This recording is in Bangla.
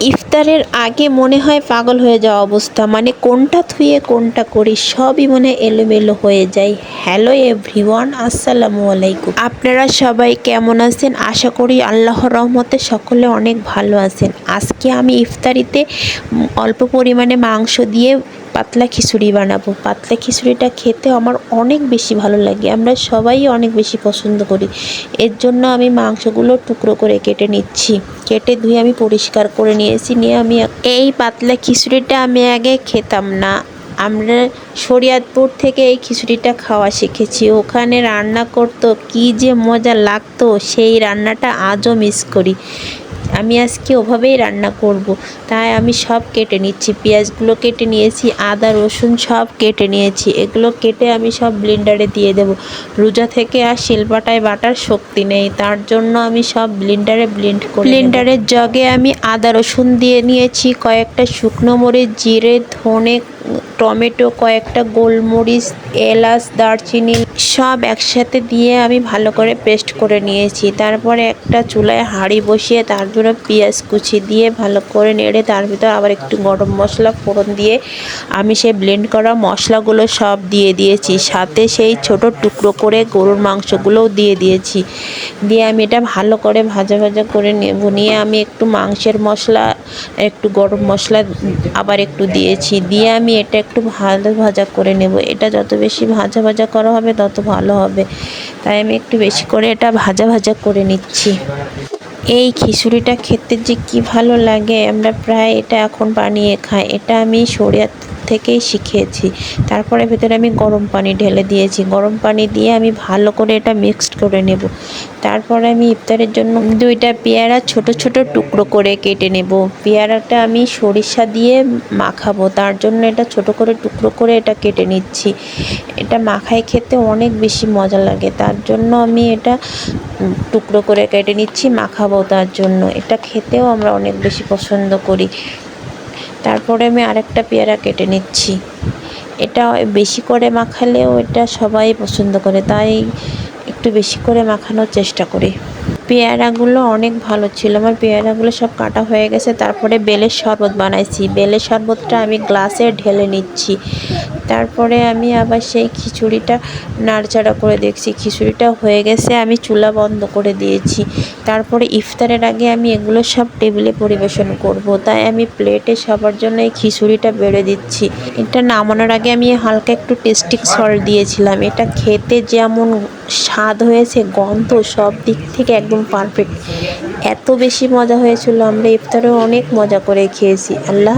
ইফতারের আগে মনে হয় পাগল হয়ে যাওয়া অবস্থা। মানে কোনটা থুয়ে, কোনটা করি, সবই মনে এলোমেলো হয়ে যায়। হ্যালো এভরিওয়ান আসসালামু আলাইকুম। আপনারা সবাই কেমন আছেন? আশা করি আল্লাহ রহমতে সকলে অনেক ভালো আছেন। আজকে আমি ইফতারিতে অল্প পরিমাণে মাংস দিয়ে পাতলা খিচুড়ি বানাবো। পাতলা খিচুড়িটা খেতে আমার অনেক বেশি ভালো লাগে। আমরা সবাই অনেক বেশি পছন্দ করি। এর জন্য আমি মাংসগুলো টুকরো করে কেটে নিচ্ছি। কেটে ধুয়ে আমি পরিষ্কার করে নিয়েছি। নিয়ে আমি এই পাতলা খিচুড়িটা আমি আগে খেতাম না। আমরা শরিয়াতপুর থেকে এই খিচুড়িটা খাওয়া শিখেছি। ওখানে রান্না করতো, কি যে মজা লাগতো, সেই রান্নাটা আজও মিস করি। আমি আজকে ওভাবেই রান্না করব। তাই আমি সব কেটে নিচ্ছি। পেঁয়াজগুলো কেটে নিয়েছি, আদা, রসুন সব কেটে নিয়েছি। এগুলো কেটে আমি সব ব্লেন্ডারে দিয়ে দেব। রোজা থেকে আর শিলপাটায় বাটার শক্তি নেই। তার জন্য আমি সব ব্লেন্ডারে ব্লেন্ড করি ব্লেন্ডারের জগে আমি আদা, রসুন দিয়ে নিয়েছি কয়েকটা শুকনো মরিচ, জিরে, ধনে, টমেটো, কয়েকটা গোলমরিচ, এলাচ, দারচিনি সব একসাথে দিয়ে আমি ভালো করে পেস্ট করে নিয়েছি। তারপরে একটা চুলায় হাঁড়ি বসিয়ে তার ভিতরে পেঁয়াজ কুচি দিয়ে ভালো করে নেড়ে, তার ভিতর আবার একটু গরম মশলা ফোড়ন দিয়ে আমি সেই ব্লেন্ড করা মশলাগুলো সব দিয়ে দিয়েছি। সাথে সেই ছোট টুকরো করে গরুর মাংসগুলোও দিয়ে দিয়েছি। দিয়ে আমি এটা ভালো করে ভাজা ভাজা করে নেব নিয়ে আমি একটু মাংসের মশলা, একটু গরম মশলা আবার একটু দিয়েছি। দিয়ে আমি এটা একটু ভালো ভাজা করে নেব। এটা যত বেশি ভাজা ভাজা করা হবে, তত ভালো হবে। তাই আমি একটু বেশি করে এটা ভাজা ভাজা করে নিচ্ছি। এই খিচুড়িটা খেতে যে কি ভালো লাগে, আমরা প্রায় এটা এখন বানিয়ে খাই। এটা আমি শরিয়াত থেকেই শিখেছি। তারপরে ভেতরে আমি গরম পানি ঢেলে দিয়েছি। গরম পানি দিয়ে আমি ভালো করে এটা মিক্সড করে নেব। তারপরে আমি ইফতারের জন্য দুইটা পেয়ারা ছোট ছোট টুকরো করে কেটে নেব। পেয়ারাটা আমি সরিষা দিয়ে মাখাবো। তার জন্য এটা ছোট করে টুকরো করে এটা কেটে নিচ্ছি। এটা মাখায় খেতে অনেক বেশি মজা লাগে। তার জন্য আমি এটা টুকরো করে কেটে নিচ্ছি, মাখাবো তার জন্য। এটা খেতেও আমরা অনেক বেশি পছন্দ করি। তারপরে আমি আরেকটা পেয়ারা কেটে নিচ্ছি। এটা বেশি করে মাখালেও এটা সবাই পছন্দ করে, তাই একটু বেশি করে মাখানোর চেষ্টা করি। পেয়ারাগুলো অনেক ভালো ছিল। আমার পেয়ারাগুলো সব কাটা হয়ে গেছে। তারপরে বেলের শরবত বানাইছি। বেলের শরবতটা আমি গ্লাসে ঢেলে নিচ্ছি। তারপরে আমি আবার সেই খিচুড়িটা নাড়চাড়া করে দেখছি। খিচুড়িটা হয়ে গেছে, আমি চুলা বন্ধ করে দিয়েছি। তারপরে ইফতারের আগে আমি এগুলো সব টেবিলে পরিবেশন করব। তাই আমি প্লেটে সবার জন্য এই খিচুড়িটা বেড়ে দিচ্ছি। এটা নামানোর আগে আমি হালকা একটু টেস্টিক সল্ট দিয়েছিলাম। এটা খেতে যেমন স্বাদ হয়েছে, গন্ধ সব দিক থেকে একদম পারফেক্ট এত বেশি মজা হয়েছিল, আমরা ইফতারে অনেক মজা করে খেয়েছি আল্লাহ।